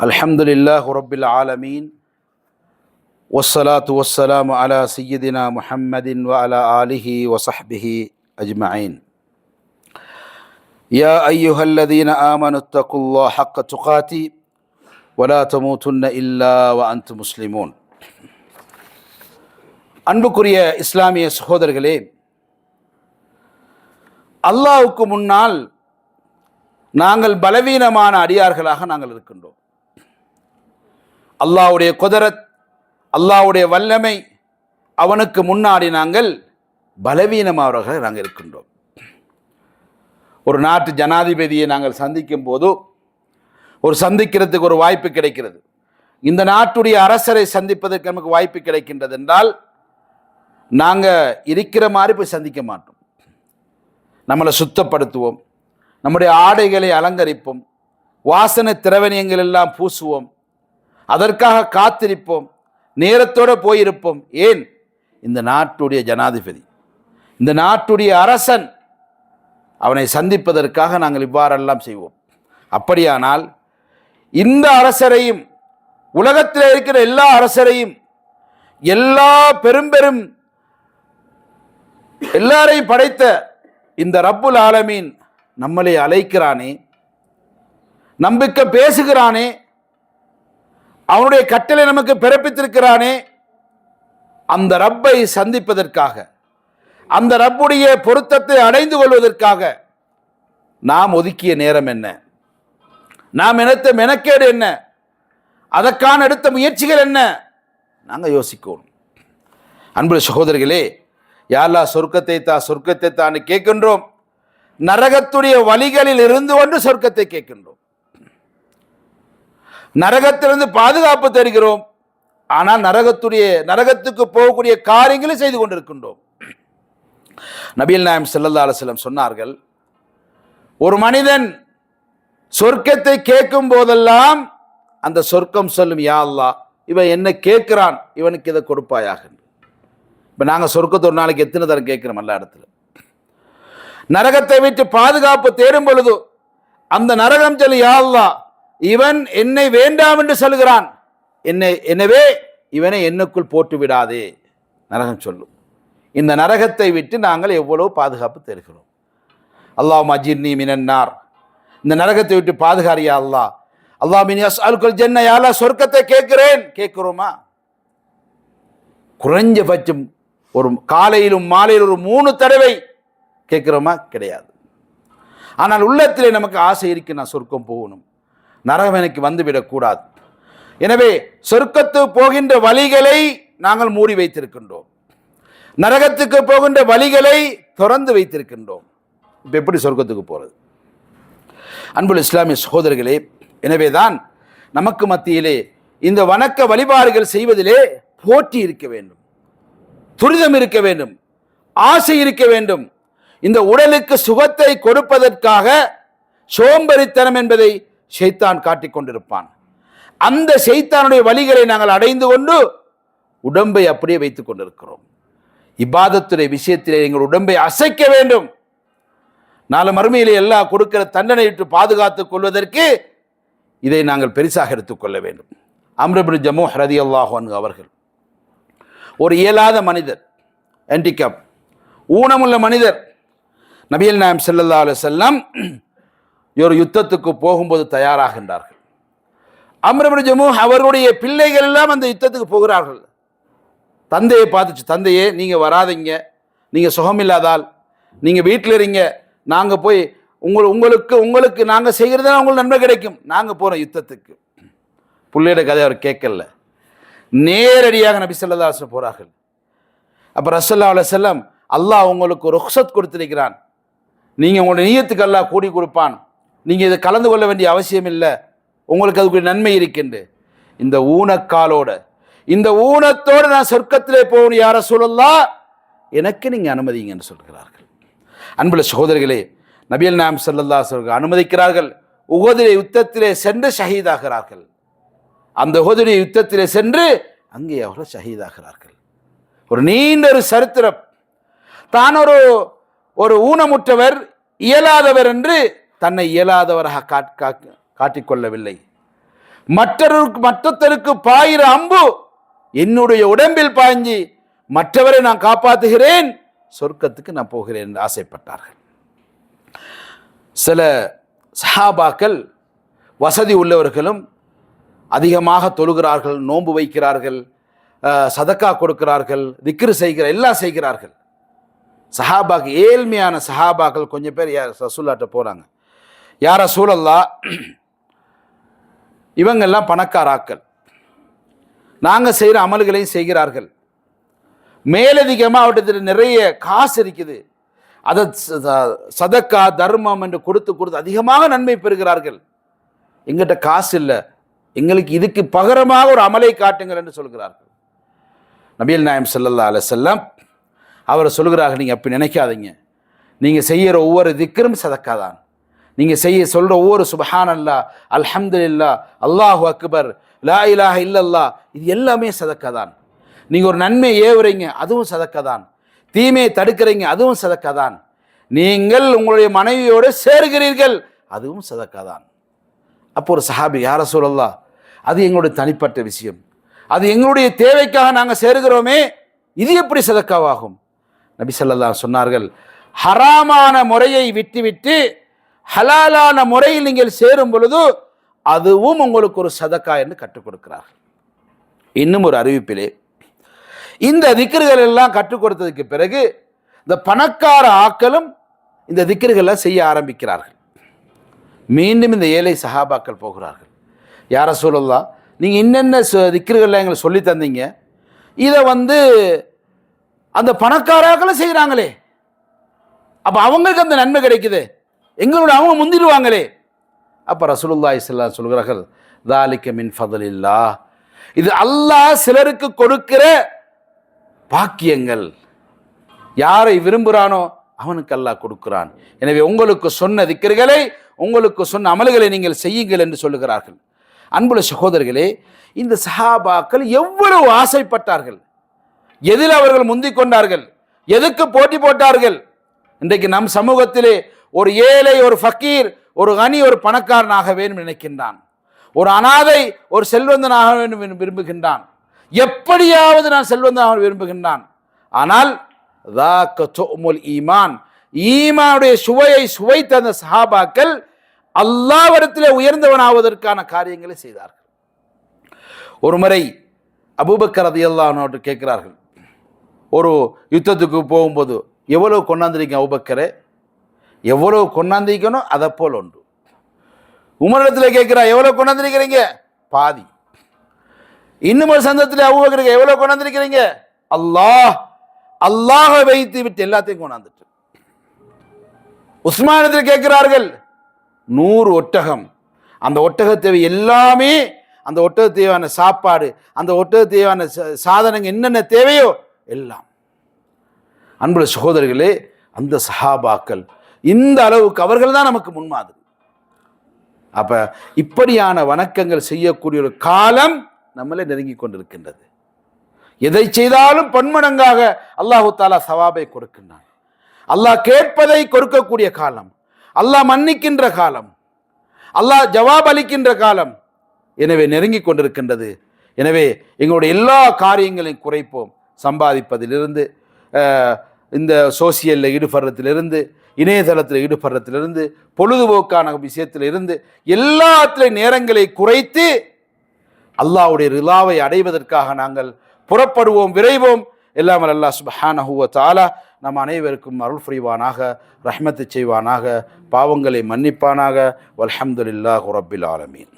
الحمد لله رب العالمين والصلاة والسلام على سيدنا محمد وعلى آله وصحبه أجمعين يا أيها الذين آمنوا اتقوا الله حق تقاته ولا تموتن إلا وأنتم مسلمون அன்புக்குரிய இஸ்லாமிய சகோதரர்களே அல்லாஹ்வுக்கு முன்னால் நாங்கள் பலவீனமான அடியார்களாக நாங்கள் இருக்கின்றோம் அல்லாவுடைய குதரத் அல்லாவுடைய வல்லமை அவனுக்கு முன்னாடி நாங்கள் பலவீனமானவர்களாக நாங்கள் இருக்கின்றோம். ஒரு நாட்டு ஜனாதிபதியை நாங்கள் சந்திக்கும் போது ஒரு சந்திக்கிறதுக்கு ஒரு வாய்ப்பு கிடைக்கிறது. இந்த நாட்டுடைய அரசரை சந்திப்பதற்கு நமக்கு வாய்ப்பு கிடைக்கின்றது என்றால் நாங்கள் இருக்கிற மாதிரி போய் சந்திக்க மாட்டோம். நம்மளை சுத்தப்படுத்துவோம். நம்முடைய ஆடைகளை அலங்கரிப்போம். வாசனை திரவணியங்கள் எல்லாம் பூசுவோம். அதற்காக காத்திருப்போம் நேரத்தோடு போயிருப்போம். ஏன்? இந்த நாட்டுடைய ஜனாதிபதி இந்த நாட்டுடைய அரசன் அவனை சந்திப்பதற்காக நாங்கள் இவ்வாறெல்லாம் செய்வோம். அப்படியானால் இந்த அரசரையும் உலகத்தில் இருக்கிற எல்லா அரசரையும் எல்லா பெரும்பெரும் எல்லாரையும் படைத்த இந்த ரப்புல் ஆலமீன் நம்மளை அழைக்கிறானே நம்பிக்கை பேசுகிறானே அவனுடைய கட்டளை நமக்கு பிறப்பித்திருக்கிறானே. அந்த ரப்பை சந்திப்பதற்காக அந்த ரப்புடைய பொருத்தத்தை அடைந்து கொள்வதற்காக நாம் ஒதுக்கிய நேரம் என்ன? நாம் நினைத்த மெனக்கேடு என்ன? அதற்கான எடுத்த முயற்சிகள் என்ன? நாங்கள் யோசிக்கணும். அன்பு சகோதரர்களே யாரா சொர்க்கத்தை தா சொர்க்கத்தை தான் கேட்கின்றோம். நரகத்துடைய வழிகளில் இருந்து கொண்டு சொர்க்கத்தை கேட்கின்றோம். நரகத்திலிருந்து பாதுகாப்பு தருகிறோம். ஆனால் நரகத்துடைய நரகத்துக்கு போகக்கூடிய காரியங்களை செய்து கொண்டிருக்கின்றோம். நபீல் நாயம் செல்லல்லா அலுவலம் சொன்னார்கள் ஒரு மனிதன் சொர்க்கத்தை கேட்கும் போதெல்லாம் அந்த சொர்க்கம் சொல்லும் யா அல்லா இவன் என்ன கேட்கிறான் இவனுக்கு இதை கொடுப்பாயாக. இப்போ நாங்கள் சொர்க்கத்தை ஒரு நாளைக்கு எத்தனை தரம் கேட்குறோம் எல்லா இடத்துல. நரகத்தை விட்டு பாதுகாப்பு தேடும் பொழுது அந்த நரகம் சொல்லி யா அல்லா இவன் என்னை வேண்டாம் என்று சொல்கிறான் என்னை எனவே இவனை என்னுக்குள் போட்டு விடாதே நரகம் சொல்லும். இந்த நரகத்தை விட்டு நாங்கள் எவ்வளவு பாதுகாப்பு தருகிறோம் அல்லாஹ் மஜிர்னி மினன்னார். இந்த நரகத்தை விட்டு பாதுகாரியா அல்லாஹ்? அல்லாஹ் மினி அல்குல் ஜென்ன சொர்க்கத்தை கேட்கிறேன். கேட்கிறோமா? குறைஞ்சபட்சம் ஒரு காலையிலும் மாலையிலும் ஒரு மூணு தடவை கேட்குறோமா? கிடையாது. ஆனால் உள்ளத்திலே நமக்கு ஆசை இருக்கு நான் சொர்க்கம் போகணும். நரகம் எனக்கு வந்துவிடக்கூடாது. எனவே சொர்க்கத்து போகின்ற வழிகளை நாங்கள் மூடி வைத்திருக்கின்றோம். நரகத்துக்கு போகின்ற வழிகளை திறந்து வைத்திருக்கின்றோம். இப்போ எப்படி சொர்க்கத்துக்கு போகிறது அன்புள்ள இஸ்லாமிய சகோதரர்களே எனவே தான் நமக்கு மத்தியிலே இந்த வணக்க வழிபாடுகள் செய்வதிலே போட்டி இருக்க வேண்டும். துரிதம் இருக்க வேண்டும். ஆசை இருக்க வேண்டும். இந்த உடலுக்கு சுகத்தை கொடுப்பதற்காக சோம்பரித்தனம் என்பதை ஷைத்தான் காட்டிக் கொண்டிருப்பான். அந்த ஷைத்தானுடைய வழிகளை நாங்கள் அடைந்து கொண்டு உடம்பை அப்படியே வைத்துக் கொண்டிருக்கிறோம். இபாதத்துடைய விஷயத்திலே எங்கள் உடம்பை அசைக்க வேண்டும். நாலு மறுமையிலே எல்லாம் கொடுக்கிற தண்டனையிட்டு பாதுகாத்துக் கொள்வதற்கு இதை நாங்கள் பெரிசாக எடுத்துக்கொள்ள வேண்டும். அம்ரபின் ஜம்மு ஹரதி அல்லாஹன் அவர்கள் ஒரு இயலாத மனிதர் என்டிகப் ஊனமுள்ள மனிதர் நபியல் நாயம் செல்லல்லா அலி இவர் ஒரு யுத்தத்துக்கு போகும்போது தயாராகின்றார்கள். அம்ரபின் அவருடைய பிள்ளைகள் எல்லாம் அந்த யுத்தத்துக்கு போகிறார்கள். தந்தையை பார்த்துச்சு தந்தையே நீங்கள் வராதிங்க. நீங்கள் சுகமில்லாதால் நீங்கள் வீட்டில் இருங்க. நாங்கள் போய் உங்கள் உங்களுக்கு உங்களுக்கு நாங்கள் செய்கிறதுனா உங்களுக்கு நன்மை கிடைக்கும். நாங்கள் போகிறோம் யுத்தத்துக்கு. பிள்ளையோட கதை அவர் கேட்கல. நேரடியாக நபி சொல்லதாசன் போகிறார்கள் அப்போ ரசல்லா அலி செல்லம் அல்லாஹ் உங்களுக்கு ருக்சத் கொடுத்திருக்கிறான். நீங்கள் உங்களுடைய நீயத்துக்கு அல்லாஹ் கூடி கொடுப்பான். நீங்கள் இதை கலந்து கொள்ள வேண்டிய அவசியம் இல்லை. உங்களுக்கு அதுக்கு நன்மை இருக்கின்று. இந்த ஊனக்காலோட இந்த ஊனத்தோடு நான் சொர்க்கத்திலே போகணும் யார சொல்லலாம் எனக்கு நீங்கள் அனுமதிங்கன்னு சொல்கிறார்கள். அன்புள்ள சகோதரிகளே நபியல் நாம் செல்லல்லா சொல்கிற அனுமதிக்கிறார்கள். உகதிரை யுத்தத்திலே சென்று ஷஹீதாகிறார்கள். அந்த உகதிரை யுத்தத்திலே சென்று அங்கே அவர்கள் ஷஹீதாகிறார்கள். ஒரு நீண்ட ஒரு சரித்திரம். தான் ஒரு ஒரு ஊனமுற்றவர் இயலாதவர் என்று தன்னை இயலாதவராக காட் காட்டிக்கொள்ளவில்லை. மற்றவருக்கு மற்றத்தருக்கு பாயிற அம்பு என்னுடைய உடம்பில் பாய்ஞ்சி மற்றவரை நான் காப்பாற்றுகிறேன். சொர்க்கத்துக்கு நான் போகிறேன் என்று ஆசைப்பட்டார்கள். சில சஹாபாக்கள் வசதி உள்ளவர்களும் அதிகமாக தொழுகிறார்கள் நோன்பு வைக்கிறார்கள் சதக்கா கொடுக்கிறார்கள் திக்ரு செய்கிற எல்லாம் செய்கிறார்கள். சஹாபாக்கு ஏழ்மையான சஹாபாக்கள் கொஞ்சம் பேர் யா- போகிறாங்க யார சூழல்லா இவங்கெல்லாம் பணக்காராக்கள். நாங்கள் செய்கிற அமல்களையும் செய்கிறார்கள். மேலதிகமாக அவர்கிட்ட நிறைய காசு இருக்குது. அதை சதக்கா தர்மம் என்று கொடுத்து கொடுத்து அதிகமாக நன்மை பெறுகிறார்கள். எங்கிட்ட காசு இல்லை. எங்களுக்கு இதுக்கு பகரமாக ஒரு அமலை காட்டுங்கள் என்று சொல்கிறார்கள். நபியல் நாயம் செல்லல்லா அலைஹி செல்லம் அவரை சொல்கிறார்கள் நீங்கள் அப்படி நினைக்காதீங்க. நீங்கள் செய்கிற ஒவ்வொரு திக்கரும் சதக்கா தான். நீங்கள் செய்ய சொல்கிற ஒவ்வொரு சுபஹான் அல்லா அல்ஹம்துலில்லா அல்லாஹு அக்பர் லா இலாஹ இல்லல்லா இது எல்லாமே சதக்கா தான் நீங்கள் ஒரு நன்மை ஏவுறீங்க அதுவும் சதக்கா தான் தீமையை தடுக்கிறீங்க அதுவும் சதக்கா தான் நீங்கள் உங்களுடைய மனைவியோடு சேருகிறீர்கள் அதுவும் சதக்கா தான் அப்போ ஒரு சஹாபி யார சொல்லலா அது எங்களுடைய தனிப்பட்ட விஷயம். அது எங்களுடைய தேவைக்காக நாங்கள் சேருகிறோமே இது எப்படி சதக்காவாகும்? நபி ஸல்லல்லாஹு சொன்னார்கள் ஹராமான முறையை விட்டுவிட்டு ஹலாலான முறையில் நீங்கள் சேரும் பொழுது அதுவும் உங்களுக்கு ஒரு சதக்கா என்று கற்றுக் கொடுக்கிறார் இன்னும் ஒரு அறிவிப்பிலே இந்த திக்கர்கள் எல்லாம் கற்றுக் கொடுத்ததுக்கு பிறகு இந்த பணக்கார ஆக்களும் இந்த திக்ருகளை செய்ய ஆரம்பிக்கிறார்கள். மீண்டும் இந்த ஏழை சஹாபாக்கள் போகிறார்கள். யார சொல்லலாம் நீங்கள் என்னென்ன ச- திக்ருகள்லாம் எங்களுக்கு சொல்லி தந்தீங்க இதை வந்து அந்த பணக்காராக்களும் செய்கிறாங்களே அப்போ அவங்களுக்கு அந்த நன்மை கிடைக்குது. எங்களோட அவங்க முந்திடுவாங்களே. அப்போ ரசூலுல்லா இஸ்லாம் சொல்கிறார்கள் தாலிக்க மின் ஃபதலில்லா இது அல்லாஹ் சிலருக்கு கொடுக்கிற பாக்கியங்கள். யாரை விரும்புகிறானோ அவனுக்கு அல்லாஹ் கொடுக்கிறான். எனவே உங்களுக்கு சொன்ன திக்கர்களை உங்களுக்கு சொன்ன அமல்களை நீங்கள் செய்யுங்கள் என்று சொல்லுகிறார்கள். அன்புள்ள சகோதரர்களே இந்த சஹாபாக்கள் எவ்வளவு ஆசைப்பட்டார்கள். எதில் அவர்கள் முந்திக் கொண்டார்கள். எதுக்கு போட்டி போட்டார்கள். இன்றைக்கு நம் சமூகத்திலே ஒரு ஏழை ஒரு ஃபக்கீர் ஒரு கனி ஒரு பணக்காரனாக வேண்டும் நினைக்கின்றான். ஒரு அனாதை ஒரு செல்வந்தனாக வேண்டும் விரும்புகின்றான். எப்படியாவது நான் செல்வந்தனாக விரும்புகின்றான். ஆனால் ஈமான் ஈமானுடைய சுவையை சுவைத்த அந்த சஹாபாக்கள் அல்லாவிடத்தில் உயர்ந்தவனாவதற்கான காரியங்களை செய்தார்கள். ஒரு முறை அபூபக்கர் அதியல்லான் அவர்கள் கேட்கிறார்கள். ஒரு யுத்தத்துக்கு போகும்போது எவ்வளோ கொண்டாந்துருக்கீங்க அபுபக்கரை? எவ்வளவு கொண்டாந்திருக்கணும் அதை போல் உண்டு. உமரிடத்தில் கேட்கிறா எவ்வளவு கொண்டாந்திருக்கிறீங்க? பாதி. இன்னும் ஒரு சந்தத்தில் அவ்வளோ எவ்வளவு கொண்டாந்திருக்கிறீங்க? அல்லாஹ் அல்லாஹ வைத்து விட்டு எல்லாத்தையும் கொண்டாந்துட்டு. உஸ்மானத்தில் கேட்கிறார்கள் நூறு ஒட்டகம். அந்த ஒட்டக தேவை எல்லாமே அந்த ஒட்டக தேவையான சாப்பாடு அந்த ஒட்டக தேவையான ச- சாதனங்கள் என்னென்ன தேவையோ எல்லாம். அன்புள்ள சகோதரர்களே அந்த சஹாபாக்கள் இந்த அளவுக்கு அவர்கள் தான் நமக்கு முன்மாதிரி. அப்ப இப்படியான வணக்கங்கள் செய்யக்கூடிய ஒரு காலம் நம்மளை நெருங்கி கொண்டிருக்கின்றது. எதை செய்தாலும் பன்மடங்காக அல்லாஹு தாலா சவாபை கொடுக்கின்றான். அல்லாஹ் கேட்பதை கொடுக்கக்கூடிய காலம். அல்லாஹ் மன்னிக்கின்ற காலம். அல்லாஹ் ஜவாப் அளிக்கின்ற காலம். எனவே நெருங்கி கொண்டிருக்கின்றது. எனவே எங்களுடைய எல்லா காரியங்களையும் குறைப்போம். சம்பாதிப்பதிலிருந்து இந்த சோசியலில் ஈடுபடுறதிலிருந்து இணையதளத்தில் ஈடுபடுறதிலிருந்து பொழுதுபோக்கான விஷயத்தில் இருந்து எல்லாத்திலையும் நேரங்களை குறைத்து அல்லாஹ்வுடைய ரிலாவை அடைவதற்காக நாங்கள் புறப்படுவோம் விரைவோம். எல்லாம் அல்லா சுபஹானஹுவ தாலா நம் அனைவருக்கும் அருள் புரிவானாக ரஹ்மத்து செய்வானாக பாவங்களை மன்னிப்பானாக. வல்ஹம்துலில்லாஹு ரப்பில் ஆலமீன்.